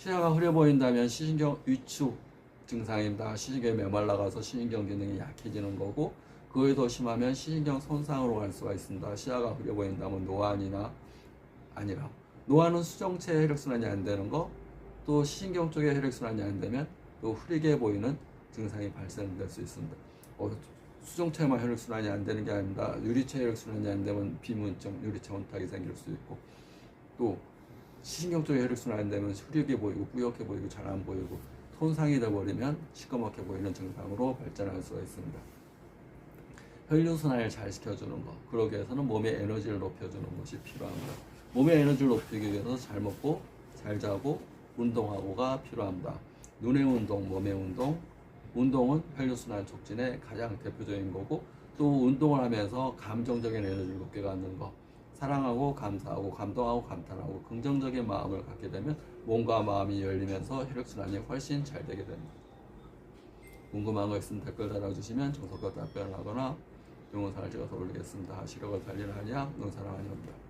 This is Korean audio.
시야가 흐려 보인다면 시신경 위축 증상입니다. 시신경이 메말라가서 시신경 기능이 약해지는 거고 그에 더 심하면 시신경 손상으로 갈 수가 있습니다. 시야가 흐려 보인다면 노안이나 아니라 노안은 수정체 혈액순환이 안 되는 거, 또 시신경 쪽에 혈액순환이 안 되면 또 흐리게 보이는 증상이 발생될 수 있습니다. 어, 수정체만 혈액순환이 안 되는 게 아닙니다. 유리체 혈액순환이 안 되면 비문증, 유리체 혼탁이 생길 수 있고 또 시신경 쪽에 혈액순환이 안 되면 흐리게 보이고 뿌옇게 보이고 잘 안 보이고 손상이 돼버리면 시커멓게 보이는 증상으로 발전할 수가 있습니다. 혈류순환을 잘 시켜주는 것 그러기 위해서는 몸의 에너지를 높여주는 것이 필요합니다. 몸의 에너지를 높이기 위해서 잘 먹고 잘 자고 운동하고가 필요합니다. 눈의 운동, 몸의 운동, 운동은 혈류순환 촉진의 가장 대표적인 거고 또 운동을 하면서 감정적인 에너지를 높게 갖는 거 사랑하고 감사하고 감동하고 감탄하고 긍정적인 마음을 갖게 되면 몸과 마음이 열리면서 혈액순환이 훨씬 잘 되게 됩니다. 궁금한 거 있으면 댓글 달아주시면 정석과 답변을 하거나 동영상을 찍어서 올리겠습니다. 시력을 살리는 한약, 농사랑 한의입니다.